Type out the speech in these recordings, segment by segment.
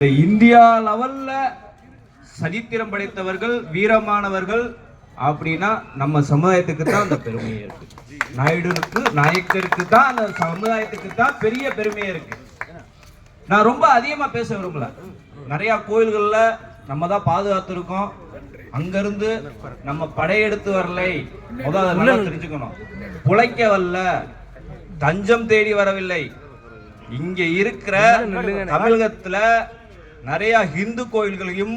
இந்த இந்தியா லெவல்ல சரித்திரம் படைத்தவர்கள் வீரமானவர்கள் அப்படின்னா நம்ம சமுதாயத்துக்கு தான் அந்த பெருமையே இருக்கு. நாயுடுனுக்கு நாயக்கருக்கு தான் அந்த சமுதாயத்துக்கு தான் பெரிய பெருமையே இருக்கு. நான் ரொம்ப அதிகமா பேச விரும்பல. நிறைய கோயில்கள்ல நம்ம தான் பாதுகாத்திருக்கோம் அங்கிருந்து நம்ம படையெடுத்து வரலை. முதல்ல தெரிஞ்சுக்கணும். புழைக்க வரல தஞ்சம் தேடி வரவில்லை. இங்க இருக்கிற தமிழகத்துல நிறைய ஹிந்து கோயில்களையும்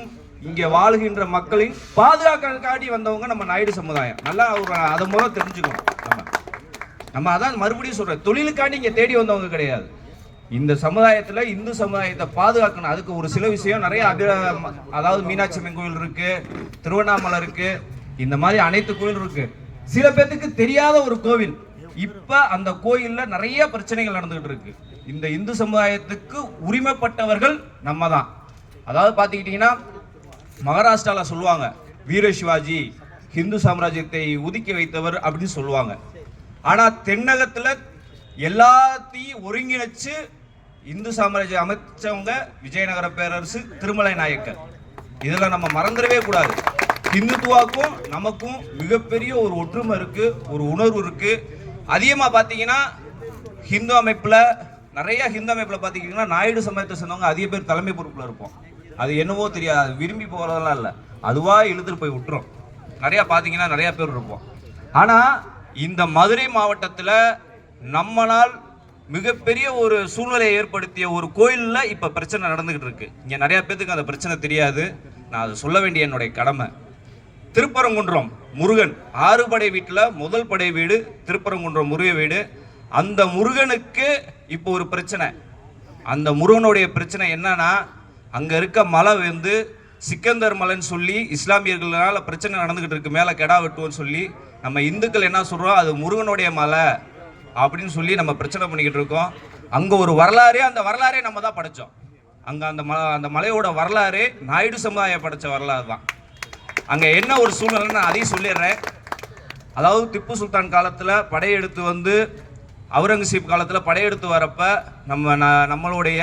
இங்க வாழ்கின்ற மக்களின் பாதுகாக்காண்டி வந்தவங்க நம்ம நாயுடு சமுதாயம். நல்லா ஒரு அதை மூலம் தெரிஞ்சுக்கணும் நம்ம. நம்ம அதான் மறுபடியும் சொல்றேன் தொழிலுக்காண்டி இங்க தேடி வந்தவங்க கிடையாது. இந்த சமுதாயத்துல இந்து சமுதாயத்தை பாதுகாக்கணும். அதுக்கு ஒரு சில விஷயம் நிறைய அபி அதாவது மீனாட்சி அம்மன் கோயில் இருக்கு திருவண்ணாமலை இருக்கு இந்த மாதிரி அனைத்து கோயில் இருக்கு. சில பேர்த்துக்கு தெரியாத ஒரு கோவில். இப்ப அந்த கோயில்ல நிறைய பிரச்சனைகள் நடந்துகிட்டு இருக்கு. இந்த இந்து சமுதாயத்துக்கு உரிமைப்பட்டவர்கள் நம்ம தான் அதாவது பார்த்துக்கிட்டிங்கன்னா மகாராஷ்டிரால சொல்லுவாங்க வீர சிவாஜி ஹிந்து சாம்ராஜ்யத்தை ஒதுக்கி வைத்தவர் அப்படின்னு சொல்லுவாங்க. ஆனா தென்னகத்துல எல்லாத்தையும் ஒருங்கிணைச்சு இந்து சாம்ராஜ்யம் அமைச்சவங்க விஜயநகர பேரரசு திருமலை நாயக்கர். இதில் நம்ம மறந்துடவே கூடாது. இந்துத்துவாக்கும் நமக்கும் மிகப்பெரிய ஒரு ஒற்றுமை இருக்குது ஒரு உணர்வு இருக்குது அதிகமாக பார்த்தீங்கன்னா ஹிந்து அமைப்பில் நிறைய ஹிந்து அமைப்பில் பார்த்தீங்கன்னா நாயுடு சமயத்தை சேர்ந்தவங்க அதிக பேர் தலைமை பொறுப்புல இருப்போம். அது என்னவோ தெரியாது விரும்பி போகிறதெல்லாம் இல்லை. அதுவாக இழுத்துட்டு போய் விட்டுரும். நிறையா பார்த்தீங்கன்னா நிறையா பேர் இருப்போம். ஆனால் இந்த மதுரை மாவட்டத்தில் நம்மளால் மிகப்பெரிய ஒரு சூழ்நிலையை ஏற்படுத்திய ஒரு கோயிலில் இப்போ பிரச்சனை நடந்துக்கிட்டு இருக்கு. இங்கே நிறையா பேத்துக்கு அந்த பிரச்சனை தெரியாது. நான் அதை சொல்ல வேண்டிய என்னுடைய கடமை. திருப்பரங்குன்றம் முருகன். ஆறு படை வீட்டில் முதல் படை வீடு திருப்பரங்குன்றம் முருக வீடு. அந்த முருகனுக்கு இப்போ ஒரு பிரச்சனை. அந்த முருகனுடைய பிரச்சனை என்னன்னா அங்கே இருக்க மலை வந்து சிக்கந்தர் மலைன்னு சொல்லி இஸ்லாமியர்களால் பிரச்சனை நடந்துகிட்டு இருக்கு. மேலே கெடா வெட்டுவோன்னு சொல்லி நம்ம இந்துக்கள் என்ன சொல்கிறோம் அது முருகனுடைய மலை அப்படின்னு சொல்லி நம்ம பிரச்சனை பண்ணிக்கிட்டு இருக்கோம். அங்கே ஒரு வரலாறே அந்த வரலாறே நம்ம தான் படைச்சோம். அங்கே அந்த ம அந்த மலையோட வரலாறே நாயுடு சமுதாயம் படைச்ச வரலாறு தான். அங்கே என்ன ஒரு சூழ்நிலைன்னு நான் அதையும் சொல்லிடுறேன். அதாவது திப்பு சுல்தான் காலத்தில் படையெடுத்து வந்து அவுரங்கசீப் காலத்தில் படையெடுத்து வரப்ப நம்ம ந- நம்மளுடைய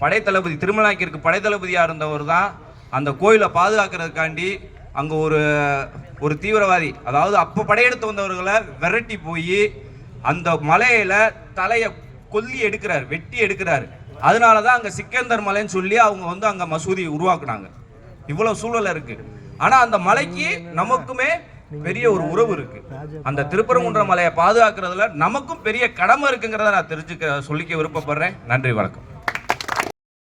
படைத்தளபதி திருமலாக்கிற்கு படைத்தளபதியாக இருந்தவர் தான் அந்த கோயிலை பாதுகாக்கிறதுக்காண்டி அங்கே ஒரு ஒரு தீவிரவாதி அதாவது அப்போ படையெடுத்து வந்தவர்களை விரட்டி போய் அந்த மலையில் தலையை கொல்லி எடுக்கிறார் வெட்டி எடுக்கிறார். அதனால தான் அங்கே சிக்கந்தர் மலைன்னு சொல்லி அவங்க வந்து அங்கே மசூதி உருவாக்குனாங்க. இவ்வளோ சூழல் இருக்குது ஆனா அந்த மலைக்கு நமக்குமே பெரிய ஒரு உறவு இருக்கு. அந்த திருப்பரங்குன்ற மலையை பாதுகாக்கிறதுல நமக்கும் பெரிய கடமை இருக்குங்கிறத நான் தெரிஞ்சுக்க சொல்லிக்க விருப்பப்படுறேன். நன்றி வணக்கம்.